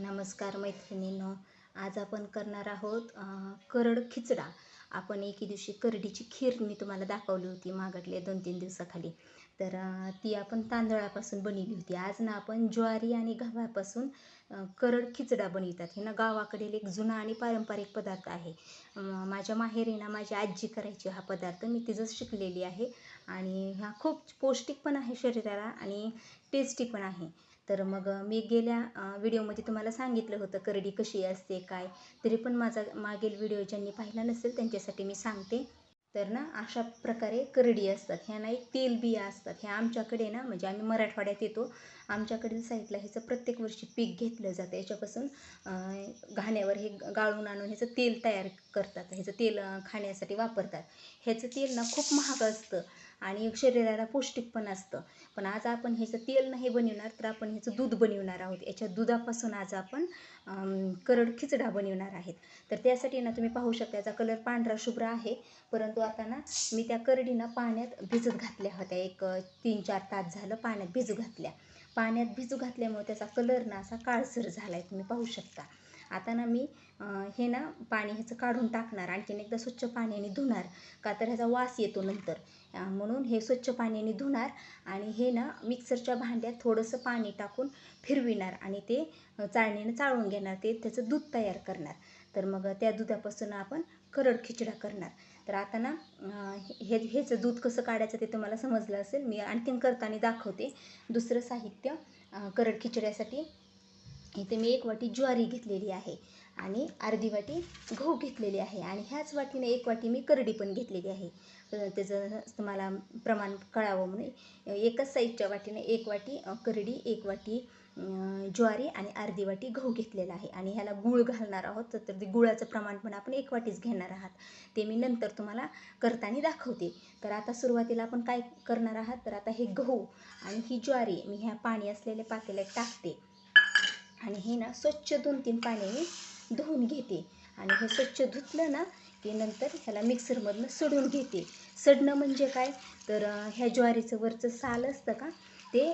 नमस्कार मैत्रिणींनो आज आपण करणार आहोत करड खिचडा. आपण एके दिवशी करडीची खीर मी तुम्हाला दाखवली होती मागटल्या दोन तीन दिवसाखाली. तर ती आपण तांदळापासून बनवली होती. आज ना आपण ज्वारी आणि गव्हापासून करड खिचडा बनवितात. हे ना गावाकडील एक जुना आणि पारंपरिक पदार्थ आहे. माझ्या माहेरी ना माझी आजी करायची हा पदार्थ. मी तिचंच शिकलेली आहे. आणि हा खूप पौष्टिक पण आहे शरीराला आणि टेस्टी पण आहे. तर मग मी गेल्या व्हिडिओमध्ये तुम्हाला सांगितलं होतं करडी कशी असते काय? तरी पण माझा मागील व्हिडिओ ज्यांनी पाहिला नसेल त्यांच्यासाठी मी सांगते. तर ना अशा प्रकारे करडी असतात. ह्या ना एक तेलबिया असतात. ह्या आमच्याकडे ना म्हणजे आम्ही मराठवाड्यात येतो. आमच्याकडील साईडला ह्याचं प्रत्येक वर्षी पीक घेतलं जातं. याच्यापासून घाण्यावर हे गाळून आणून ह्याचं तेल तयार करतात. ह्याचं तेल खाण्यासाठी वापरतात. ह्याचं तेल ना खूप महाग असतं. आणि शरीराला पौष्टिक पण असतं. पण आज आपण ह्याचं तेल नाही बनवणार तर आपण ह्याचं दूध बनवणार आहोत. याच्या दुधापासून आज आपण करड खिचडा बनवणार आहेत. तर त्यासाठी ना तुम्ही पाहू शकता याचा कलर पांढरा शुभ्र आहे. परंतु आता ना मी त्या करडीना पाण्यात भिजत घातल्या होत्या. एक तीन चार तास झालं पाण्यात भिजू घातल्या. पाण्यात भिजू घातल्यामुळे त्याचा कलर ना असा काळसर झाला आहे तुम्ही पाहू शकता. आता ना मी हे ना पाणी ह्याचं काढून टाकणार आणखीन एकदा स्वच्छ पाण्याने धुणार का तर ह्याचा वास येतो नंतर. म्हणून हे स्वच्छ पाण्याने धुणार आणि हे ना मिक्सरच्या भांड्यात थोडंसं पाणी टाकून फिरविणार आणि ते चाळणीनं चाळून घेणार ते त्याचं दूध तयार करणार. तर मग त्या दुधापासून आपण करड खिचडा करणार. तर आता ना हे हेचं दूध कसं काढायचं ते तुम्हाला समजलं असेल मी आणखीन करताना दाखवते. दुसरं साहित्य करड खिचड्यासाठी इथे मी एक वाटी ज्वारी घेतलेली आहे आणि अर्धी वाटी गहू घेतलेली आहे. आणि ह्याच वाटीने एक वाटी मी करडी पण घेतलेली आहे. त्याचं तुम्हाला प्रमाण कळावं म्हणून एकच साईजच्या वाटीने एक वाटी करडी एक वाटी ज्वारी आणि अर्धी वाटी गहू घेतलेला आहे. आणि ह्याला गूळ घालणार आहोत तर तर ते गुळाचं प्रमाण पण आपण एक वाटीच घेणार आहात. ते मी नंतर तुम्हाला करताना दाखवते. तर आता सुरुवातीला आपण काय करणार आहात तर आता हे गहू आणि ही ज्वारी मी ह्या पाणी असलेल्या पातेल्यात टाकते. आणि हे ना स्वच्छ दोन तीन पाण्याने धुवून घेते. आणि हे स्वच्छ धुतलं ना की नंतर ह्याला मिक्सरमधनं सडून घेते. सडणं म्हणजे काय? तर ह्या ज्वारीचं वरचं साल असतं का ते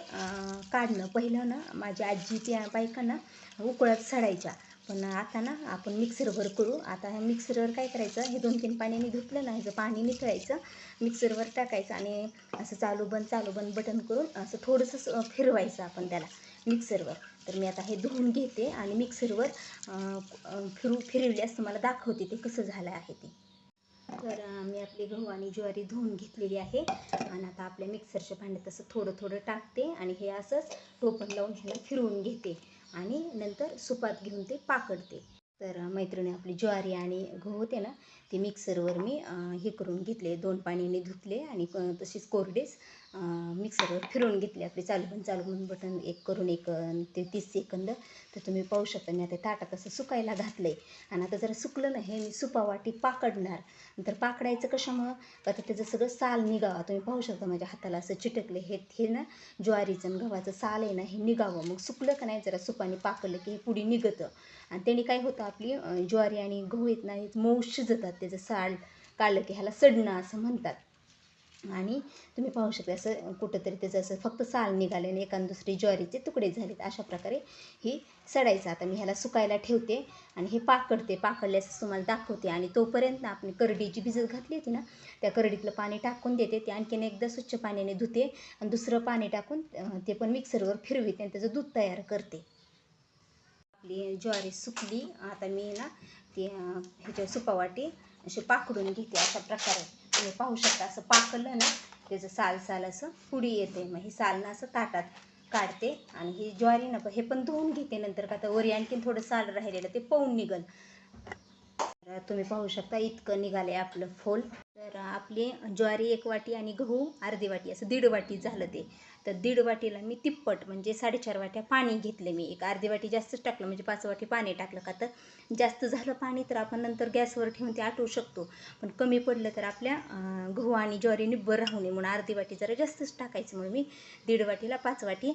काढणं. पहिलं ना माझी आजी त्या बायकांना उकळत सडायच्या. पण आता ना आपण मिक्सरवर करू. आता ह्या मिक्सरवर काय करायचं? हे दोन तीन पाण्याने धुतलं ना ह्याचं पाणी निथळायचं मिक्सरवर टाकायचं आणि असं चालू बंद चालू बंद बटन करून असं थोडंसं फिरवायचं आपण त्याला मिक्सरवर. तर मी आता हे धुवून घेते आणि मिक्सरवर अं, फिरू फिरवल्यास तुम्हाला दाखवते ते कसं झालं आहे ते. तर मी आपली गहू आणि ज्वारी धुवून घेतलेली आहे आणि आता आपल्या मिक्सरच्या भांड्यात असं थोडं थोडं टाकते आणि हे असंच टोपण लावून ह्याला फिरवून घेते आणि नंतर सुपात घेऊन ते पाकडते. तर मैत्रिणी आपली ज्वारी आणि गहू होते ना ते मिक्सरवर मी हे करून घेतले. दोन पाण्याने धुतले आणि क- तशीच कोरडेच मिक्सरवर फिरवून घेतले. आपले चालू पण चालू म्हणून बटन एक करून एक ते तीस सेकंद तर तुम्ही पाहू शकता मी आता ताटात असं सुकायला घातलं आहे आणि आता जरा सुकलं ना हे मी सुपावाटी पाकडणार. नंतर पाकडायचं कशामुळं? का तर त्याचं सगळं साल निघावा. तुम्ही पाहू शकता माझ्या हाताला असं चिटकले. हे हे ना ज्वारीचं आणि गव्हाचं साल आहे ना हे निघावं. मग सुकलं का नाही जरा सुपाने पाकडलं की हे पुढे निघतं. आणि त्याने काय होतं आपली ज्वारी आणि गहू येत नाही मऊ शिजतात. त्याचं साल काढलं की ह्याला सडणं असं म्हणतात. आणि तुम्ही पाहू शकता असं कुठंतरी त्याचं असं फक्त साल निघाले आणि एकान दुसरी ज्वारीचे तुकडे झालेत. अशा प्रकारे ही सडायचं. आता मी ह्याला सुकायला ठेवते आणि हे पाकडते. पाकडल्यास तुम्हाला दाखवते. आणि तोपर्यंत ना आपण करडी जी भिजत घातली होती ना त्या करडीतलं पाणी टाकून देते. ते आणखीन एकदा स्वच्छ पाण्याने धुते आणि दुसरं पाणी टाकून ते पण मिक्सरवर फिरविते आणि त्याचं दूध तयार करते. आपली ज्वारी सुकली. आता मी ना ती ह्याच्या सुपावाटी अशी पाकडून घेते अशा प्रकारे. तुम्ही पाहू शकता असं पाकलं ना त्याचं साल साल असं पुढी येते. मग हे सालनं असं ताटात काढते आणि ही ज्वारी ना हे पण धुवून घेते नंतर. का तर वरी आणखीन थोडं साल राहिलेलं ते पळून निघल. तर तुम्ही पाहू शकता इतकं निघाले आपलं फोल. तर आपली ज्वारी एक वाटी आणि गहू अर्धी वाटी असं दीड वाटी झालं ते. तर दीड वाटीला मी तिप्पट म्हणजे साडेचार वाट्या पाणी घेतलं मी. एक अर्धी वाटी जास्तच टाकलं म्हणजे पाच वाटी पाणी टाकलं का तर जास्त झालं पाणी तर आपण नंतर गॅसवर ठेवून ते आटवू शकतो. पण कमी पडलं तर आपल्या गहू आणि ज्वारी निब्बर राहू नये म्हणून अर्धी वाटी जरा जास्तच टाकायचं म्हणून मी दीड वाटीला पाच वाटी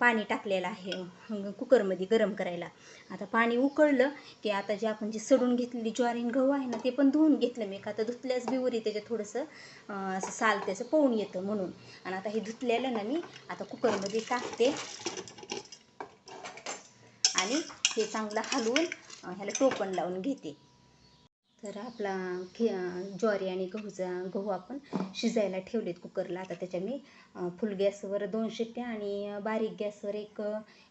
पाणी टाकलेलं आहे कुकरमध्ये गरम करायला. आता पाणी उकळलं की आता जे आपण जे सडून घेतलेली ज्वारी आणि गहू आहे ना ते पण धुवून घेतलं मी. का आता धुतल्याच बिवरी त्याच्यात थोडंसं असं साल त्याचं पोहून येतं म्हणून. आणि आता हे धुतलेलं ना मी आता कुकरमध्ये टाकते. आणि हे चांगलं हलवून ह्याला टोपण लावून घेते. तर आपला खि ज्वारी आणि गहूचा गहू आपण शिजायला ठेवलेत कुकरला. आता त्याच्या मी फुल गॅसवर दोन शिट्ट्या आणि बारीक गॅसवर एक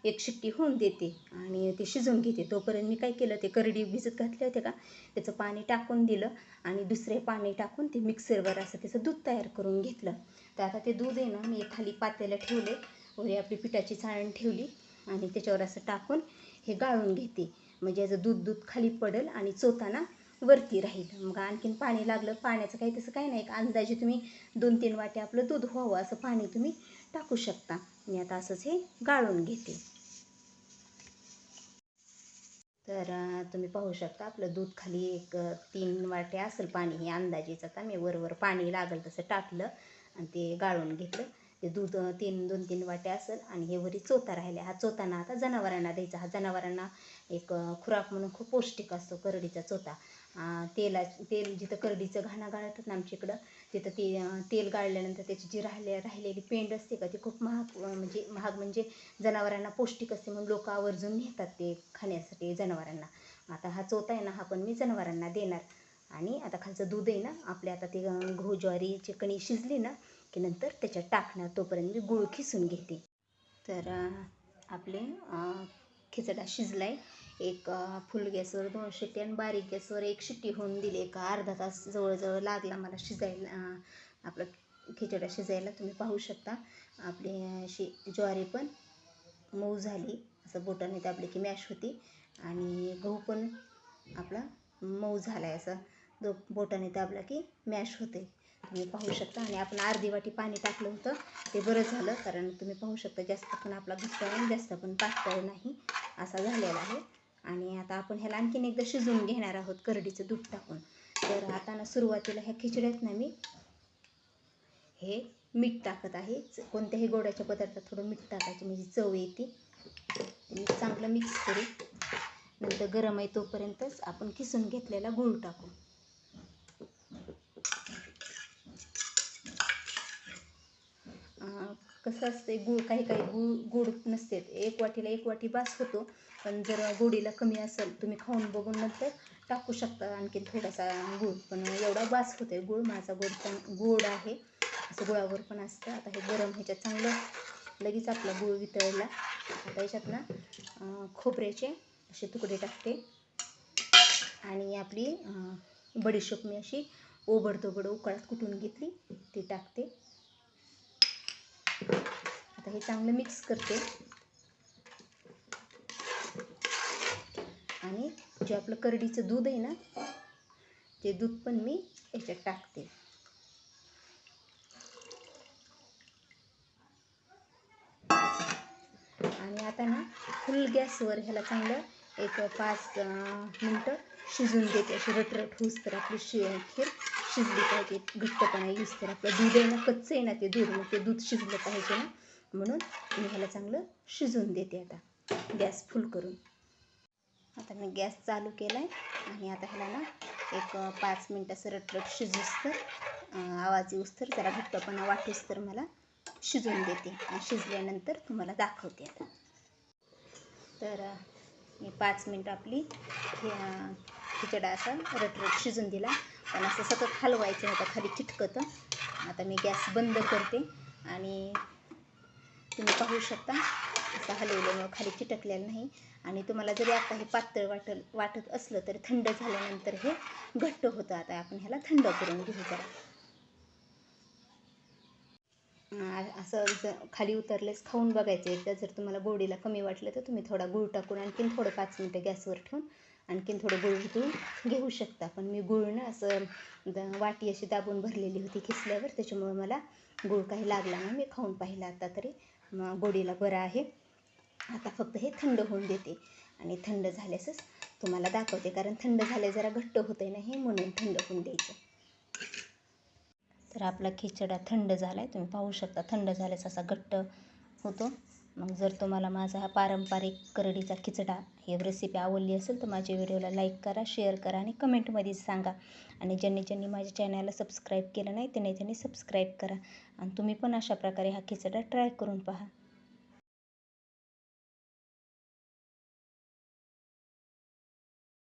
एक शिट्टी होऊन देते आणि ते शिजवून घेते. तोपर्यंत मी काय केलं ते करडी भिजत घातले होते का त्याचं पाणी टाकून दिलं आणि दुसरे पाणी टाकून ते मिक्सरवर असं त्याचं दूध तयार करून घेतलं. तर आता ते दूध आहे ना मी खाली पातेलं ठेवले. वरी आपली पिठाची चाळण ठेवली आणि त्याच्यावर असं टाकून हे गाळून घेते. म्हणजे याचं दूध दूध खाली पडेल आणि चोताना वरती राहील. मग आणखीन पाणी लागलं पाण्याचं काही तसं काही नाही. एक अंदाजे तुम्ही दोन तीन वाटे आपलं दूध व्हावं असं पाणी तुम्ही टाकू शकता. मी आता असंच हे गाळून घेते. तर तुम्ही पाहू शकता आपलं दूध खाली एक तीन वाटे असेल पाणी. हे अंदाजेच आता मी वरवर पाणी लागेल तसं टाकलं आणि ते गाळून घेतलं. ते दूध तीन दोन तीन वाटे असेल आणि हे वरी चोता राहिले हा चोताना आता जनावरांना द्यायचा. हा जनावरांना एक खुराक म्हणून खूप पौष्टिक असतो करडीचा चोता तेला तेल जिथं करडीचं घाणा गाळतात ना आमच्या इकडं तिथं ते तेल गाळल्यानंतर त्याची जी राहिले राहिलेली पेंड असते का ती खूप महाग म्हणजे महाग म्हणजे जनावरांना पौष्टिक असते म्हणून लोक आवर्जून नेतात ते खाण्यासाठी जनावरांना. आता हा चोथा आहे ना हा पण मी जनावरांना देणार. आणि आता खालचं दूध आहे ना आपले आता ते गहू ज्वारीची कणी शिजली ना की नंतर त्याच्यात टाकणार तोपर्यंत मी गुळ खिसून घेते. तर आपले खिचडा शिजलाय. एक फुल गॅसवर दोन शिट्टी आणि बारीक गॅसवर एक शिट्टी होऊन दिली. एक अर्धा तास जवळजवळ लागला मला शिजायला. अं, आपलं खिचडा शिजायला तुम्ही पाहू शकता. आपली अशी ज्वारी पण मऊ झाली. असं बोटाने दाबली की मॅश होती. आणि गहू पण आपला मऊ झाला आहे असं दो बोटाने दाबला की मॅश होते. तुम्ही पाहू शकता. आणि आपण अर्धी वाटी पाणी टाकलं होतं. ते बरं झालं. कारण तुम्ही पाहू शकता जास्त पण आपला घट्ट आणि जास्त पण पातळ नाही. असा झालेला आहे. आणि आता आपण ह्याला आणखीन एकदा शिजवून घेणार आहोत करडीचं दूध टाकून. तर आता ना सुरुवातीला ह्या खिचड्यात ना मी हे मीठ टाकत आहे. कोणत्याही गोडाच्या पदार्थात थोडं मीठ टाकायचं म्हणजे चव येते. मी चांगलं मिक्स करू नंतर गरम आहे तोपर्यंतच आपण किसून घेतलेला गूळ टाकू. कसं असते गूळ काही काही गूळ गोड नसते. एक वाटीला एक वाटी बास होतो. पण जर गोडीला कमी असेल तुम्ही खाऊन बघून नंतर टाकू शकता. आणखीन थोडासा गूळ पण एवढा बास होते गूळ माझा गोड पण गोड आहे. असं गुळावर पण असतं. आता हे गरम ह्याच्यात चांगलं लगेच आपला गूळ वितळला. आता याच्यात ना खोबऱ्याचे असे तुकडे टाकते. आणि आपली बडीशोप मी अशी ओबडधोबड उकळात कुटून घेतली ती टाकते. आता हे चांगलं मिक्स करते. आणि जे आपलं करडीचं दूध आहे ना ते दूध पण मी याच्यात टाकते. आणि आता ना फुल गॅसवर ह्याला चांगलं एक पाच मिनटं शिजून देते. अशी रटरट होऊस तर आपली शि खीर शिजली पाहिजे. घट्टपणा येऊस तर आपलं दूध आहे ना कच्चं आहे ना ते दूध मग ते दूध शिजलं पाहिजे ना. म्हणून मी ह्याला चांगलं शिजवून देते आता. गॅस फुल करून. आता मी गॅस चालू केला आहे आणि आता ह्याला ना एक पाच मिनटं असं रटरट शिजूस तर आवाज येऊस तर जरा घट्टपणा वाटूस तर मला शिजवून देते. आणि शिजल्यानंतर तुम्हाला दाखवते आता. तर मी पाच मिनटं आपली खिचडा असा रटरट शिजून दिला. पण असं सतत हलवायचं आता खाली चिटकतं. आता मी गॅस बंद करते आणि तुम्ही पाहू शकता असं हलवल्यामुळं खाली चिटकलेलं नाही. आणि तुम्हाला जरी आता हे पातळ वाटल वाटत असलं तरी थंड झाल्यानंतर हे घट्ट होतं. आता आपण ह्याला थंड करून घेऊ जरा. असं जर खाली उतरलेच खाऊन बघायचं. एकदा जर तुम्हाला गोडीला कमी वाटलं तर तुम्ही थोडा गूळ टाकून आणखीन थोडं पाच मिनटं गॅसवर ठेवून आणखीन थोडं गुळ तू घेऊ शकता. पण मी गुळ ना असं द- वाटी अशी दाबून भरलेली होती खिसल्यावर त्याच्यामुळे मला गुळ काही लागला नाही. मी खाऊन पाहिला आता तरी. मग गोडीला बरं आहे. आता फक्त हे थंड होऊन देते. आणि थंड झाल्यासच तुम्हाला दाखवते. कारण थंड झाले जरा घट्ट होते ना हे म्हणून थंड होऊन द्यायचं. तर आपला खिचडा थंड झाला आहे तुम्ही पाहू शकता थंड झाल्यास असा घट्ट होतो. मग जर तुम्हाला माझा हा पारंपरिक करडीचा खिचडा ही रेसिपी आवडली असेल तर माझ्या व्हिडिओला लाईक करा शेअर करा आणि कमेंटमध्ये सांगा. आणि ज्यांनी ज्यांनी माझ्या चॅनलला सबस्क्राईब केलं नाही त्यांनी त्यांनी सबस्क्राईब करा. आणि तुम्ही पण अशा प्रकारे हा खिचडा ट्राय करून पहा.